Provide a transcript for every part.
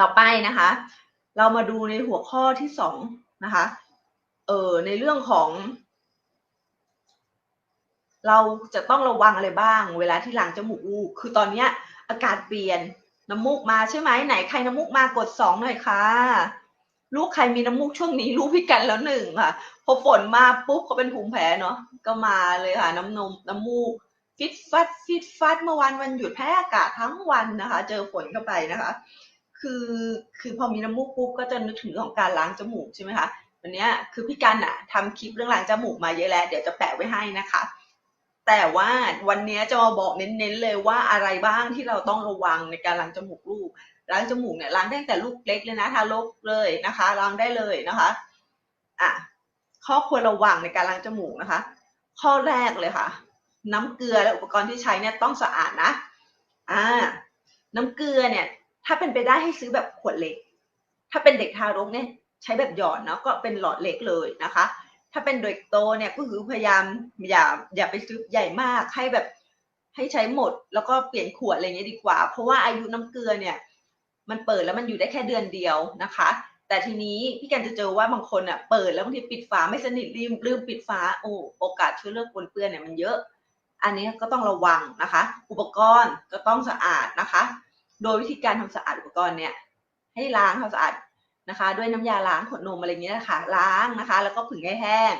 ต่อไปนะคะ เรามาดูในหัวข้อที่สองนะคะ เออในเรื่องของ เราจะต้องระวังอะไรบ้าง เวลาที่ล้างจมูกลูกคือตอนเนี้ย อากาศเปลี่ยนน้ำมูกมาใช่ไหมไหนใครน้ำมูกมากดสองหน่อยค่ะลูกใครมีน้ำมูกช่วงนี้ลูกพี่กันแล้วหนึ่งค่ะพอฝนมาปุ๊บเขาเป็นภูมิแพ้เนาะก็มาเลยค่ะ น้ำนมน้ำมูกฟิตฟัดฟิตฟัดเมื่อวันวันหยุดแพ้อากาศทั้งวันนะคะ เจอฝนเข้าไปนะคะ คือคือพอมีน้ำมูกปุ๊บก็จะนึกถึงเรื่องของการล้างจมูกใช่ไหมคะวันนี้คือพี่กันอะทำคลิปเรื่องล้างจมูกมาเยอะแล้ว เดี๋ยวจะแปะไว้ให้นะคะ แต่ว่าวันนี้จะมาบอกเน้นๆเลยว่าอะไรบ้างที่เราต้องระวังในการล้างจมูกลูกล้างจมูกเนี่ยล้างได้ตั้งแต่ลูกเล็กเลยนะทารกเลยนะคะล้างได้เลยนะคะอะข้อควรระวังในการล้างจมูกนะคะ ข้อแรกเลยค่ะ น้ำเกลือและอุปกรณ์ที่ใช้เนี่ยต้องสะอาดนะอ่าน้ำเกลือเนี่ย ถ้าเป็นไปได้ให้ซื้อแบบขวดเล็ก ถ้าเป็นเด็กทารกเนี่ยใช้แบบหยอดเนาะก็เป็นหลอดเล็กเลยนะคะ ถ้าเป็นเด็กโตเนี่ยก็คือพยายามอย่าอย่าไปซื้อใหญ่มากให้แบบให้ใช้หมด แล้วก็เปลี่ยนขวดอะไรเงี้ยดีกว่า เพราะว่าอายุน้ำเกลือเนี่ยมันเปิดแล้วมันอยู่ได้แค่เดือนเดียวนะคะ แต่ทีนี้พี่กันจะเจอว่าบางคนอะเปิดแล้วบางทีปิดฝาไม่สนิทลืมลืมปิดฝาโอ้โอกาสเชื้อโรคปนเปื้อนเนี่ยมันเยอะ อันนี้ก็ต้องระวังนะคะ อุปกรณ์ก็ต้องสะอาดนะคะ โดยวิธีการทำสะอาดอุปกรณ์เนี่ยให้ล้างทำสะอาดนะคะ ด้วยน้ำยาล้างขวดนมอะไรเงี้ยนะคะล้างนะคะ แล้วก็ผึ่งให้แห้ง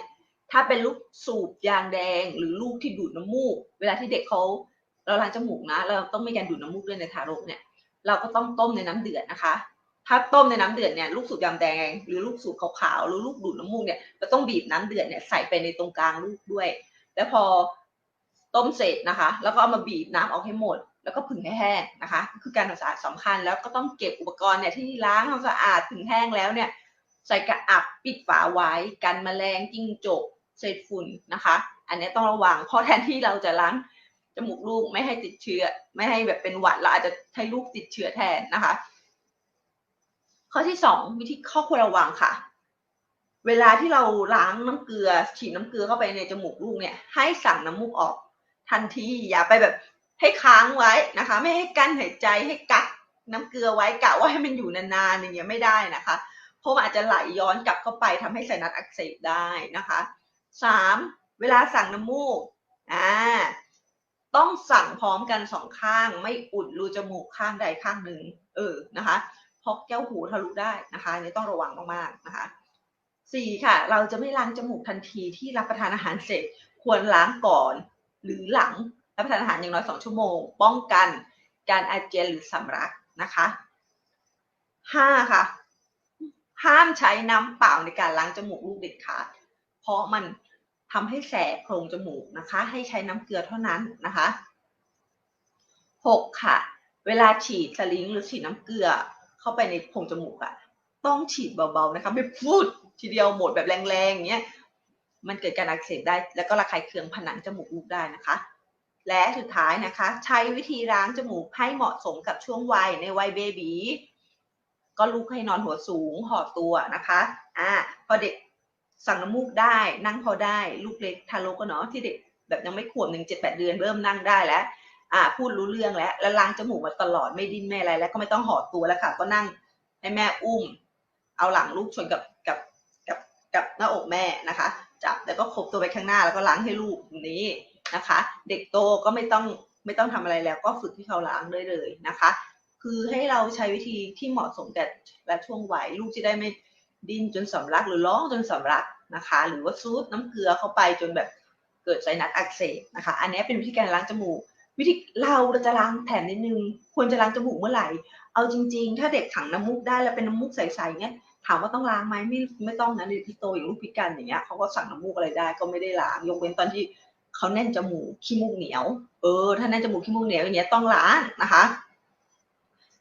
ถ้าเป็นลูกสูบยางแดง หรือลูกที่ดูดน้ำมูก เวลาที่เด็กเขาเราล้างจมูกนะ เราต้องมีการดูดน้ำมูกด้วยในทารกเนี่ย เราก็ต้องต้มในน้ำเดือดนะคะ ถ้าต้มในน้ำเดือดเนี่ยลูกสูบยางแดง หรือลูกสูบขาวๆหรือลูกดูดน้ำมูกเนี่ยเราต้องบีบน้ำเดือดเนี่ยใส่ไปในตรงกลางลูกด้วย แล้วพอต้มเสร็จนะคะ แล้วก็เอามาบีบน้ำออกให้หมด แล้วก็ผึ่งให้แห้งนะคะ คือการทำสะอาดสำคัญแล้วก็ต้องเก็บอุปกรณ์เนี่ยที่ล้างทำสะอาดผึ่งแห้งแล้วเนี่ยใส่กระอับปิดฝาไว้กันแมลงจิ้งจกเศษฝุ่นนะคะ อันนี้ต้องระวังเพราะแทนที่เราจะล้างจมูกลูกไม่ให้ติดเชื้อ ไม่ให้แบบเป็นหวัดเราอาจจะให้ลูกติดเชื้อแทนนะคะ ข้อที่สองวิธีข้อควรระวังค่ะ เวลาที่เราล้างน้ำเกลือฉีดน้ำเกลือเข้าไปในจมูกลูกเนี่ย ให้สั่งน้ำมูกออกทันทีอย่าไปแบบ ให้ค้างไว้นะคะ ไม่ให้กั้นหายใจให้กักน้ำเกลือไว้กะว่าให้มันอยู่นานๆอย่างเงี้ยไม่ได้นะคะเพราะมันอาจจะไหลย้อนกลับเข้าไปทำให้ไซนัสอักเสบได้นะคะสามเวลาสั่งน้ำมูกอ่าต้องสั่งพร้อมกันสองข้างไม่อุดรูจมูกข้างใดข้างหนึ่งเออนะคะเพราะแก้วหูทะลุได้นะคะอันนี่ต้องระวังมากๆนะคะสี่ค่ะ เราจะไม่ล้างจมูกทันทีที่รับประทานอาหารเสร็จ ควรล้างก่อนหรือหลัง รับประทานอาหารอย่างน้อยสองชั่วโมง ป้องกันการอาเจียนหรือสำลักนะคะห้าค่ะ ห้ามใช้น้ำเปล่าในการล้างจมูกลูกเด็ดขาด เพราะมันทำให้แสบโพรงจมูกนะคะ ให้ใช้น้ำเกลือเท่านั้นนะคะหกค่ะ เวลาฉีดสลิงหรือฉีดน้ำเกลือเข้าไปในโพรงจมูกอะต้องฉีดเบาๆนะคะไม่พูดทีเดียวหมดแบบแรงๆอย่างเงี้ยมันเกิดการอักเสบได้ แล้วก็ระคายเคืองผนังจมูกลูกได้นะคะ และสุดท้ายนะคะ ใช้วิธีล้างจมูกให้เหมาะสมกับช่วงวัยในวัยเบบีก็ลูกให้นอนหัวสูงห่อตัวนะคะอ่าพอเด็กสั่งน้ำมูกได้ นั่งพอได้ลูกเล็กทารกก็เนาะที่เด็กแบบยังไม่ขวบหนึ่งเจ็ดแปดเดือนเริ่มนั่งได้แล้วอ่าพูดรู้เรื่องแล้วแล้วล้างจมูกมาตลอดไม่ดิ้นไม่อะไร แล้วก็ไม่ต้องห่อตัวแล้วค่ะ ก็นั่งให้แม่อุ้ม เอาหลังลูกชนกับกับกับกับหน้าอกแม่นะคะ จับแล้วก็คบตัวไปข้างหน้าแล้วก็ล้างให้ลูกนี้ นะคะ เด็กโตก็ไม่ต้องไม่ต้องทำอะไรแล้วก็ฝึกที่เขาล้างได้เลยนะคะ คือให้เราใช้วิธีที่เหมาะสมแต่และช่วงวัยลูกจะได้ไม่ดิ้นจนสำลักหรือร้องจนสำลักนะคะ หรือว่าซูดน้ำเกลือเข้าไปจนแบบเกิดไซนัสอักเสบนะคะ อันนี้เป็นวิธีการล้างจมูก วิธีเราจะล้างแถมนิดนึง ควรจะล้างจมูกเมื่อไหร่ เอาจริง ๆ ถ้าเด็กถังน้ำมูกได้แล้วเป็นน้ำมูกใสๆเนี้ยถามว่าต้องล้างไหมไม่ไม่ต้องนะเด็กที่โตอย่างลูกพิการอย่างเงี้ยเขาก็สั่งน้ำมูกอะไรได้ก็ไม่ได้ล้างยกเว้นตอนที่ เขาแน่นจมูกขี้มูกเหนียว เออ ถ้าแน่นจมูกขี้มูกเหนียวอย่างเงี้ยต้องล้างนะคะ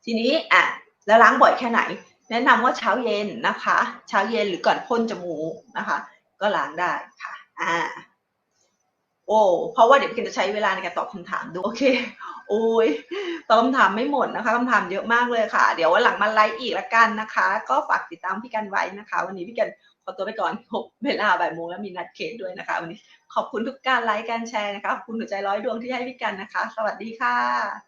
ทีนี้อะแล้วล้างบ่อยแค่ไหน แนะนำว่าเช้าเย็นนะคะ เช้าเย็นหรือก่อนพ่นจมูกนะคะ ก็ล้างได้ค่ะ อ่า โอ้เพราะว่าเดี๋ยวพี่จะใช้เวลาในการตอบคำถามดูโอเค โอ้ยตอบคำถามไม่หมดนะคะคำถามเยอะมากเลยค่ะ เดี๋ยววันหลังมาไลฟ์อีกละกันนะคะ ก็ฝากติดตามพี่กันไว้นะคะ วันนี้พี่กันขอตัวไปก่อนพบเวลาบ่ายโมงแล้วมีนัดเคสด้วยนะคะ วันนี้ขอบคุณทุกการไลค์การแชร์นะคะขอบคุณหัวใจร้อยดวงที่ให้พี่กันนะคะ สวัสดีค่ะ